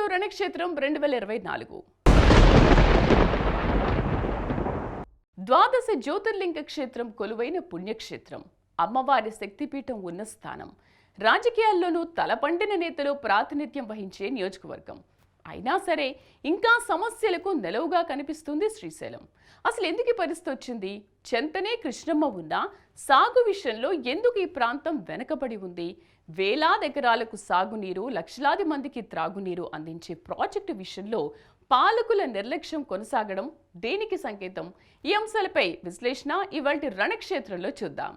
To రణక్షేత్రం రెండు వేల ఇరవై నాలుగు. ద్వాదశ జ్యోతిర్లింగ క్షేత్రం కొలువైన పుణ్యక్షేత్రం. అమ్మవారి శక్తిపీఠం ఉన్న స్థానం. రాజకీయాల్లోనూ తలపండిన నేతలు ప్రాతినిధ్యం వహించే నియోజకవర్గం. అయినా సరే ఇంకా సమస్యలకు నెలవుగా కనిపిస్తుంది శ్రీశైలం. అసలు ఎందుకు పరిస్థితి వచ్చింది? చెంతనే కృష్ణమ్మ ఉన్నా సాగు విషయంలో ఎందుకు ఈ ప్రాంతం వెనకబడి ఉంది? వేలాది ఎకరాలకు సాగునీరు లక్షలాది మందికి త్రాగునీరు అందించే ప్రాజెక్టు విషయంలో పాలకుల నిర్లక్ష్యం కొనసాగడం దేనికి సంకేతం? ఈ అంశాలపై విశ్లేషణ ఇవాటి రణక్షేత్రంలో చూద్దాం.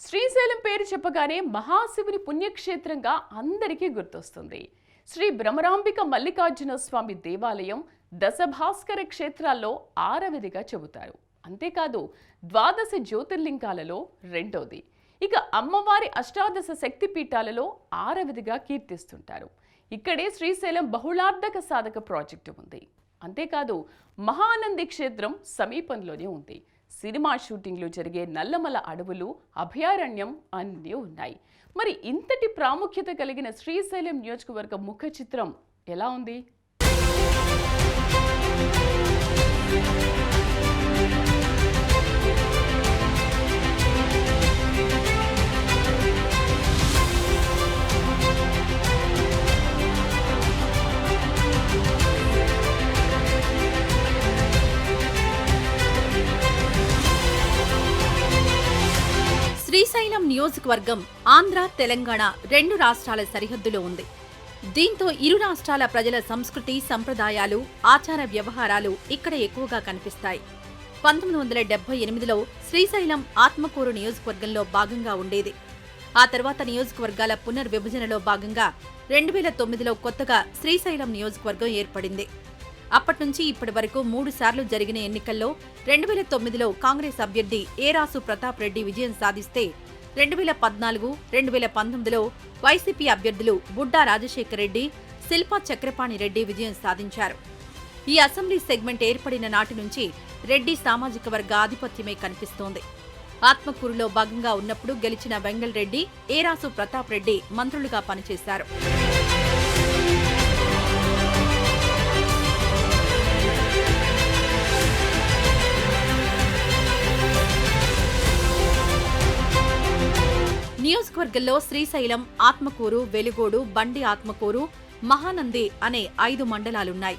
శ్రీశైలం పేరు చెప్పగానే మహాశివుని పుణ్యక్షేత్రంగా అందరికీ గుర్తొస్తుంది. శ్రీ భ్రమరాంబిక మల్లికార్జున స్వామి దేవాలయం దశభాస్కర క్షేత్రాల్లో ఆరవదిగా చెబుతారు. అంతేకాదు ద్వాదశ జ్యోతిర్లింగాలలో రెండోది. ఇక అమ్మవారి అష్టాదశ శక్తి పీఠాలలో ఆరవదిగా కీర్తిస్తుంటారు. ఇక్కడే శ్రీశైలం బహుళార్థక సాధక ప్రాజెక్టు ఉంది. అంతేకాదు మహానంది క్షేత్రం సమీపంలోనే ఉంది. సినిమా షూటింగ్లు జరిగే నల్లమల అడవులు అభయారణ్యం అన్నీ ఉన్నాయి. మరి ఇంతటి ప్రాముఖ్యత కలిగిన శ్రీశైలం నియోజకవర్గ ముఖ చిత్రం ఎలా ఉంది? నియోజకవర్గం ఆంధ్ర తెలంగాణ రెండు రాష్ట్రాల సరిహద్దులో ఉంది. దీంతో ఇరు రాష్ట్రాల ప్రజల సంస్కృతి సంప్రదాయాలు ఆచార వ్యవహారాలు ఇక్కడ ఎక్కువగా కనిపిస్తాయి. పంతొమ్మిది వందల డెబ్బై ఎనిమిదిలో శ్రీశైలం ఆత్మకూరు నియోజకవర్గంలో భాగంగా ఉండేది. ఆ తర్వాత నియోజకవర్గాల పునర్విభజనలో భాగంగా రెండు వేల తొమ్మిదిలో కొత్తగా శ్రీశైలం నియోజకవర్గం ఏర్పడింది. అప్పటి నుంచి ఇప్పటి వరకు మూడు సార్లు జరిగిన ఎన్నికల్లో రెండు వేల తొమ్మిదిలో కాంగ్రెస్ అభ్యర్థి ఏరాసు ప్రతాప్ రెడ్డి విజయం సాధిస్తే రెండు వేల పద్నాలుగు రెండు వేల పంతొమ్మిదిలో వైసీపీ అభ్యర్థులు బుడ్డా రాజశేఖర్ రెడ్డి శిల్పా చక్రపాణి రెడ్డి విజయం సాధించారు. ఈ అసెంబ్లీ సెగ్మెంట్ ఏర్పడిన నాటి నుంచి రెడ్డి సామాజిక వర్గ ఆధిపత్యమే కనిపిస్తోంది. ఆత్మకూరులో భాగంగా ఉన్నప్పుడు గెలిచిన వెంగళ్ రెడ్డి ఏరాసు ప్రతాప్ రెడ్డి మంత్రులుగా పనిచేశారు. నియోజకవర్గంలో శ్రీశైలం ఆత్మకూరు వెలుగోడు బండి ఆత్మకూరు మహానంది అనే ఐదు మండలాలున్నాయి.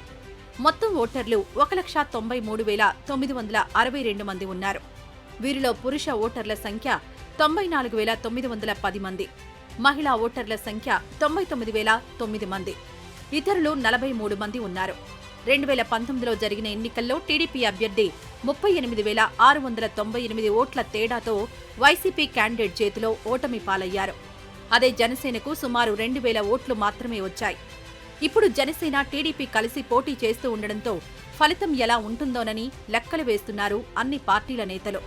మొత్తం ఓటర్లు ఒక లక్ష తొంభై మూడు వేల తొమ్మిది వందల అరవై రెండు మంది ఉన్నారు. వీరిలో పురుష ఓటర్ల సంఖ్య తొంభై నాలుగు వేల తొమ్మిది వందల పది మంది. మహిళా ఓటర్ల సంఖ్య తొంభై తొమ్మిది వేల తొమ్మిది మంది. ఇతరులు నలభై మూడు మంది ఉన్నారు. రెండు వేల పంతొమ్మిదిలో జరిగిన ఎన్నికల్లో టీడీపీ అభ్యర్థి ముప్పై ఎనిమిది వేల ఆరు వందల తొంభై ఎనిమిది ఓట్ల తేడాతో వైసీపీ క్యాండిడేట్ చేతిలో ఓటమి పాలయ్యారు. అదే జనసేనకు సుమారు రెండు వేల ఓట్లు మాత్రమే వచ్చాయి. ఇప్పుడు జనసేన టీడీపీ కలిసి పోటీ చేస్తూ ఉండడంతో ఫలితం ఎలా ఉంటుందోనని లెక్కలు వేస్తున్నారు అన్ని పార్టీల నేతలు.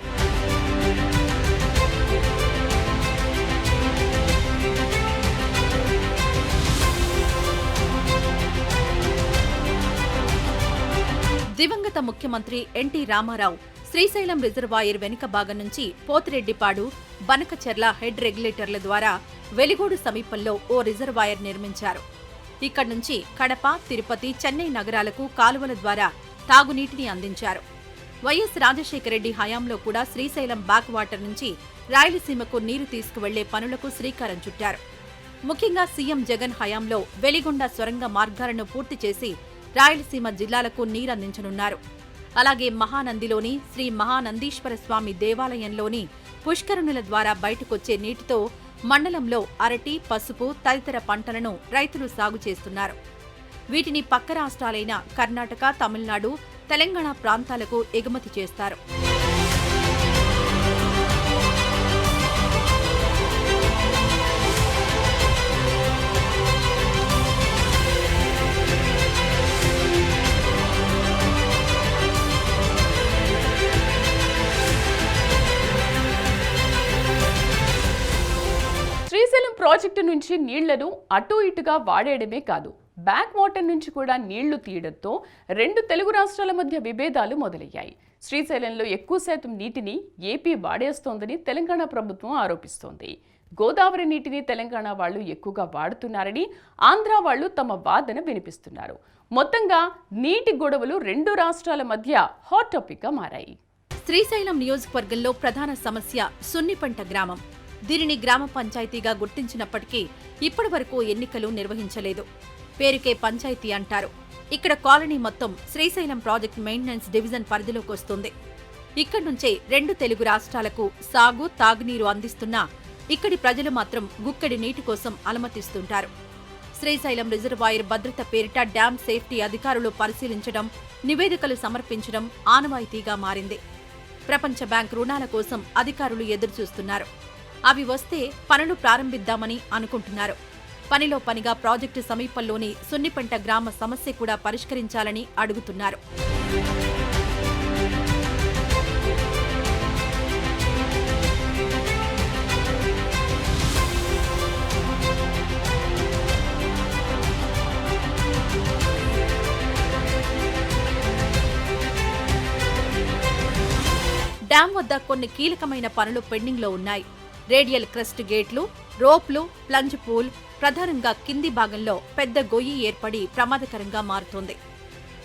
దివంగత ముఖ్యమంత్రి ఎన్టీ రామారావు శ్రీశైలం రిజర్వాయర్ వెనుక భాగం నుంచి పోతిరెడ్డిపాడు బనకచెర్ల హెడ్ రెగ్యులేటర్ల ద్వారా వెలిగోడు సమీపంలో ఓ రిజర్వాయర్ నిర్మించారు. ఇక్కడి నుంచి కడప తిరుపతి చెన్నై నగరాలకు కాలువల ద్వారా తాగునీటిని అందించారు. వైఎస్ రాజశేఖరరెడ్డి హయాంలో కూడా శ్రీశైలం బ్యాక్ వాటర్ నుంచి రాయలసీమకు నీరు తీసుకువెళ్ళే పనులకు శ్రీకారం చుట్టారు. ముఖ్యంగా సీఎం జగన్ హయాంలో వెలిగొండ సొరంగ మార్గాలను పూర్తి చేసి రాయలసీమ జిల్లాలకు నీరందించనున్నారు. అలాగే మహానందిలోని శ్రీ మహానందీశ్వర స్వామి దేవాలయంలోని పుష్కరుణుల ద్వారా బయటకొచ్చే నీటితో మండలంలో అరటి పసుపు తదితర పంటలను రైతులు సాగు చేస్తున్నారు. వీటిని పక్క రాష్ట్రాలైన కర్ణాటక తమిళనాడు తెలంగాణ ప్రాంతాలకు ఎగుమతి చేస్తారు. ప్రాజెక్టు నుంచి నీళ్ళను అటు ఇటుగా వాడేయడమే కాదు బ్యాక్ వాటర్ నుంచి కూడా నీళ్ళు తీయడంతో రెండు తెలుగు రాష్ట్రాల మధ్య విభేదాలు మొదలయ్యాయి. శ్రీశైలంలో ఎక్కువ శాతం నీటిని ఏపీ వాడేస్తోందని తెలంగాణ ప్రభుత్వం ఆరోపిస్తోంది. గోదావరి నీటిని తెలంగాణ వాళ్ళు ఎక్కువగా వాడుతున్నారని ఆంధ్ర వాళ్ళు తమ వాదన వినిపిస్తున్నారు. మొత్తంగా నీటి గొడవలు రెండు రాష్ట్రాల మధ్య హాట్ టాపిక్గా మారాయి. శ్రీశైలం నియోజకవర్గంలో ప్రధాన సమస్య సున్నిపంట గ్రామం. దీనిని గ్రామ పంచాయతీగా గుర్తించినప్పటికీ ఇప్పటి వరకు ఎన్నికలు నిర్వహించలేదు. పేరుకే పంచాయతీ అంటారు. ఇక్కడ కాలనీ మొత్తం శ్రీశైలం ప్రాజెక్ట్ మెయింటెనెన్స్ డివిజన్ పరిధిలోకి వస్తుంది. ఇక్కడి నుంచే రెండు తెలుగు రాష్ట్రాలకు సాగు తాగునీరు అందిస్తున్నా ఇక్కడి ప్రజలు మాత్రం గుక్కడి నీటి కోసం అలమతిస్తుంటారు శ్రీశైలం రిజర్వాయర్ భద్రత పేరిట డ్యాం సేఫ్టీ అధికారులు పరిశీలించడం నివేదికలు సమర్పించడం ఆనవాయితీగా మారింది. ప్రపంచ బ్యాంక్ రుణాల కోసం అధికారులు ఎదురుచూస్తున్నారు. అవి వస్తే పనులు ప్రారంభిద్దామని అనుకుంటున్నారు. పనిలో పనిగా ప్రాజెక్టు సమీపంలోని సున్నిపెంట గ్రామ సమస్య కూడా పరిష్కరించాలని అడుగుతున్నారు. డ్యాం వద్ద కొన్ని కీలకమైన పనులు పెండింగ్లో ఉన్నాయి. రేడియల్ క్రస్ట్ గేట్లు రోప్లు ప్లంజ్ పూల్ ప్రధానంగా కింది భాగంలో పెద్ద గొయ్యి ఏర్పడి ప్రమాదకరంగా మారుతోంది.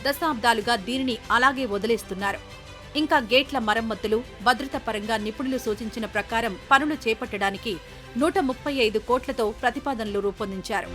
దశాబ్దాలుగా దీనిని అలాగే వదిలేస్తున్నారు. ఇంకా గేట్ల మరమ్మతులు భద్రత పరంగా నిపుణులు సూచించిన ప్రకారం పనులు చేపట్టడానికి నూట ముప్పై ఐదు కోట్లతో ప్రతిపాదనలు రూపొందించారు.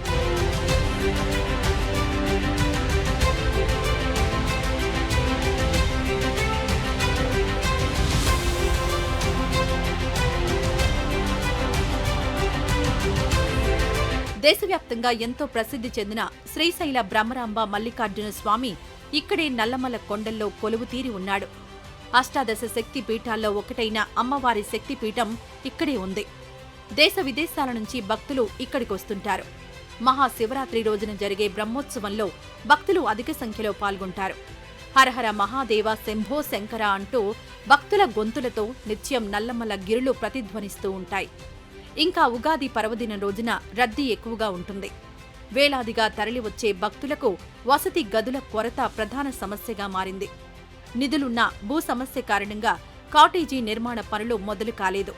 దేశవ్యాప్తంగా ఎంతో ప్రసిద్ధి చెందిన శ్రీశైల బ్రహ్మరాంబ మల్లికార్జున స్వామి ఇక్కడే నల్లమల కొండల్లో కొలువు తీరి ఉన్నాడు. అష్టాదశ శక్తి పీఠాల్లో ఒకటైన అమ్మవారి శక్తి పీఠం ఇక్కడే ఉంది. దేశ విదేశాల నుంచి భక్తులు ఇక్కడికి వస్తుంటారు. మహాశివరాత్రి రోజున జరిగే బ్రహ్మోత్సవంలో భక్తులు అధిక సంఖ్యలో పాల్గొంటారు. హరహర మహాదేవ శంభో శంకర అంటూ భక్తుల గొంతులతో నిత్యం నల్లమల గిరులు ప్రతిధ్వనిస్తూ ఉంటాయి. ఇంకా ఉగాది పర్వదినం రోజున రద్దీ ఎక్కువగా ఉంటుంది. వేలాదిగా తరలివచ్చే భక్తులకు వసతి గదుల కొరత ప్రధాన సమస్యగా మారింది. నిధులున్న భూ సమస్య కారణంగా కాటేజీ నిర్మాణ పనులు మొదలు కాలేదు.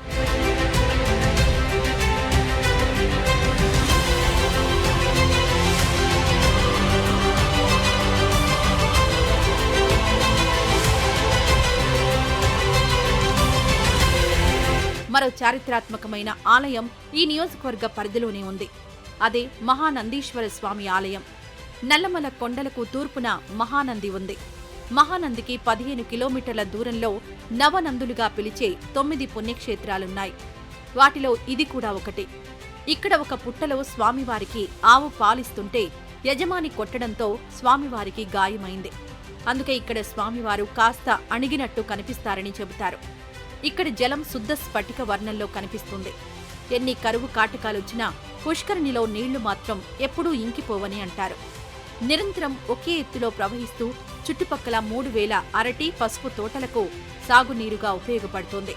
చారిత్రాత్మకమైన ఆలయం ఈ నియోజకవర్గ పరిధిలోనే ఉంది. అదే మహానందీశ్వర స్వామి ఆలయం. నల్లమల కొండలకు తూర్పున మహానంది ఉంది. మహానందికి పదిహేను కిలోమీటర్ల దూరంలో నవనందులుగా పిలిచే తొమ్మిది పుణ్యక్షేత్రాలున్నాయి. వాటిలో ఇది కూడా ఒకటి. ఇక్కడ ఒక పుట్టలో స్వామివారికి ఆవు పాలిస్తుంటే యజమాని కొట్టడంతో స్వామివారికి గాయమైంది. అందుకే ఇక్కడ స్వామివారు కాస్త అణిగినట్టు కనిపిస్తారని చెబుతారు. ఇక్కడ జలం శుద్ధ స్ఫటిక వర్ణంలో కనిపిస్తుంది. ఎన్ని కరువు కాటకాలొచ్చినా పుష్కరిణిలో నీళ్ళు మాత్రం ఎప్పుడూ ఇంకిపోవని అంటారు. నిరంతరం ఒకే ఎత్తులో ప్రవహిస్తూ చుట్టుపక్కల మూడు వేల అరటి పసుపు తోటలకు సాగునీరుగా ఉపయోగపడుతోంది.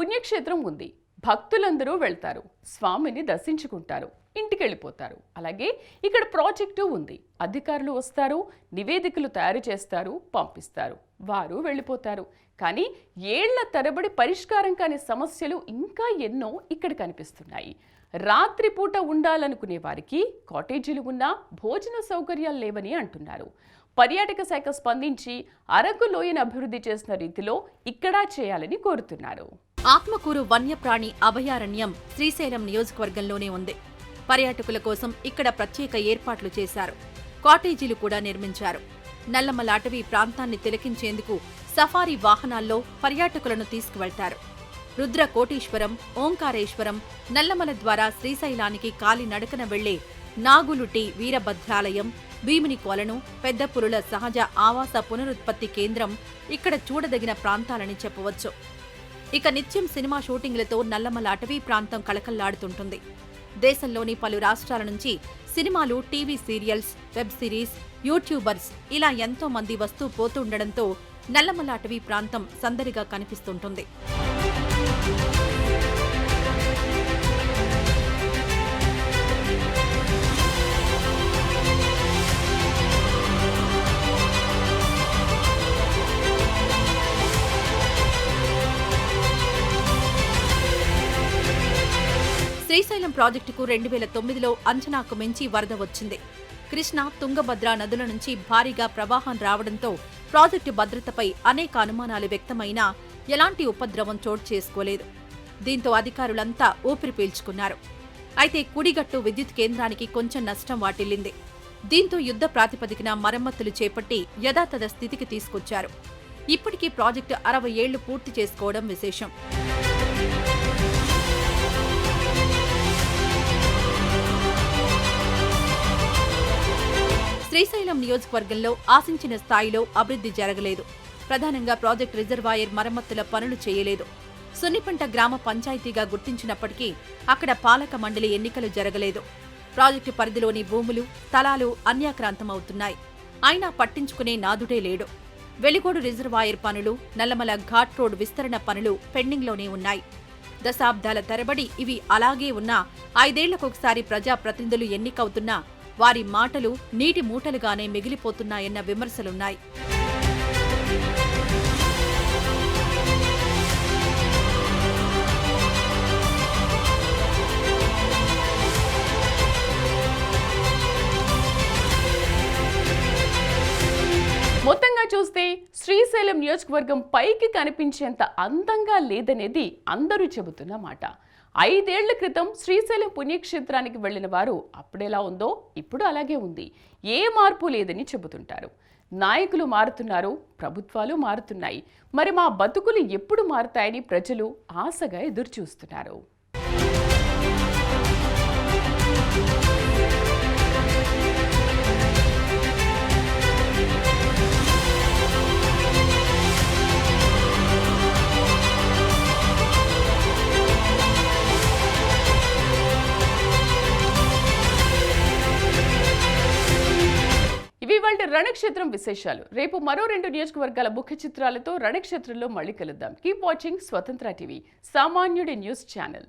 పుణ్యక్షేత్రం ఉంది. భక్తులందరూ వెళ్తారు. స్వామిని దర్శించుకుంటారు. ఇంటికి వెళ్ళిపోతారు అలాగే ఇక్కడ ప్రాజెక్టు ఉంది. అధికారులు వస్తారు నివేదికలు తయారు చేస్తారు పంపిస్తారు. వారు వెళ్ళిపోతారు. కానీ ఏళ్ళ తరబడి పరిష్కారం కాని సమస్యలు ఇంకా ఎన్నో ఇక్కడ కనిపిస్తున్నాయి. రాత్రిపూట ఉండాలనుకునే వారికి కాటేజీలు ఉన్నా భోజన సౌకర్యాలు లేవని అంటున్నారు. పర్యాటక శాఖ స్పందించి అరకు లోయను అభివృద్ధి చేసిన రీతిలో ఇక్కడా చేయాలని కోరుతున్నారు. ఆత్మకూరు వన్యప్రాణి అభయారణ్యం శ్రీశైలం నియోజకవర్గంలోనే ఉంది. పర్యాటకుల కోసం ఇక్కడ ప్రత్యేక ఏర్పాట్లు చేశారు. కాటేజీలు కూడా నిర్మించారు. నల్లమల అటవీ ప్రాంతాన్ని తిలకించేందుకు సఫారీ వాహనాల్లో పర్యాటకులను తీసుకువెళ్తారు. రుద్ర కోటీశ్వరం ఓంకారేశ్వరం నల్లమల ద్వారా శ్రీశైలానికి కాలి నడకన వెళ్ళే నాగులుటి వీరభద్రాలయం భీమిని కొలను పెద్ద పురుల సహజ ఆవాస పునరుత్పత్తి కేంద్రం ఇక్కడ చూడదగిన ప్రాంతాలని చెప్పవచ్చు. ఇక నిత్యం సినిమా షూటింగ్లతో నల్లమల అటవీ ప్రాంతం కళకల్లాడుతుంటుంది దేశంలోని పలు రాష్ట్రాల నుంచి సినిమాలు TV serials web series YouTubers ఇలా ఎంతో మంది వస్తూ పోతుండడంతో నల్లమల అటవీ ప్రాంతం సందడిగా కనిపిస్తుంటుంది. ప్రాజెక్టుకు రెండు వేల తొమ్మిదిలో అంచనాకు మించి వరద వచ్చింది. కృష్ణ తుంగభద్ర నదుల నుంచి భారీగా ప్రవాహం రావడంతో ప్రాజెక్టు భద్రతపై అనేక అనుమానాలు వ్యక్తమైనా ఎలాంటి ఉపద్రవం చోటు చేసుకోలేదు. దీంతో అధికారులంతా ఊపిరి పీల్చుకున్నారు. అయితే కుడిగట్టు విద్యుత్ కేంద్రానికి కొంచెం నష్టం వాటిల్లింది. దీంతో యుద్ధ ప్రాతిపదికన మరమ్మతులు చేపట్టి యథాతథ స్థితికి తీసుకొచ్చారు. ఇప్పటికీ ప్రాజెక్టు అరవై ఏళ్ళు పూర్తి చేసుకోవడం విశేషం. శ్రీశైలం నియోజకవర్గంలో ఆశించిన స్థాయిలో అభివృద్ధి జరగలేదు. ప్రధానంగా ప్రాజెక్ట్ రిజర్వాయర్ మరమ్మతుల పనులు చేయలేదు. సున్నిపంట గ్రామ పంచాయతీగా గుర్తించినప్పటికీ అక్కడ పాలక మండలి ఎన్నికలు జరగలేదు. ప్రాజెక్టు పరిధిలోని భూములు స్థలాలు అన్యాక్రాంతమవుతున్నాయి. అయినా పట్టించుకునే నాదుడే లేడు. వెలిగోడు రిజర్వాయర్ పనులు నల్లమల ఘాట్ రోడ్ విస్తరణ పనులు పెండింగ్లోనే ఉన్నాయి. దశాబ్దాల తరబడి ఇవి అలాగే ఉన్నా ఐదేళ్ళకొకసారి ప్రజాప్రతినిధులు ఎన్నికవుతున్నా వారి మాటలు నీటి మూటలుగానే మిగిలిపోతున్నాయన్న విమర్శలున్నాయి. మొత్తంగా చూస్తే శ్రీశైలం నియోజకవర్గం పైకి కనిపించేంత అందంగా లేదనేది అందరూ చెబుతున్న మాట. ఐదేళ్ళ క్రితం శ్రీశైలం పుణ్యక్షేత్రానికి వెళ్ళిన వారు అప్పుడెలా ఉందో ఇప్పుడు అలాగే ఉంది. ఏ మార్పు లేదని చెబుతుంటారు. నాయకులు మారుతున్నారు ప్రభుత్వాలు మారుతున్నాయి. మరి మా బతుకులు ఎప్పుడు మారుతాయని ప్రజలు ఆశగా ఎదురుచూస్తున్నారు. రణక్షేత్రం విశేషాలు. రేపు మరో రెండు నియోజకవర్గాల ముఖ్య చిత్రాలతో రణక్షేత్రంలో మళ్ళీ కలుద్దాం. కీప్ వాచింగ్ స్వతంత్ర టీవీ సామాన్యుడి న్యూస్ ఛానల్.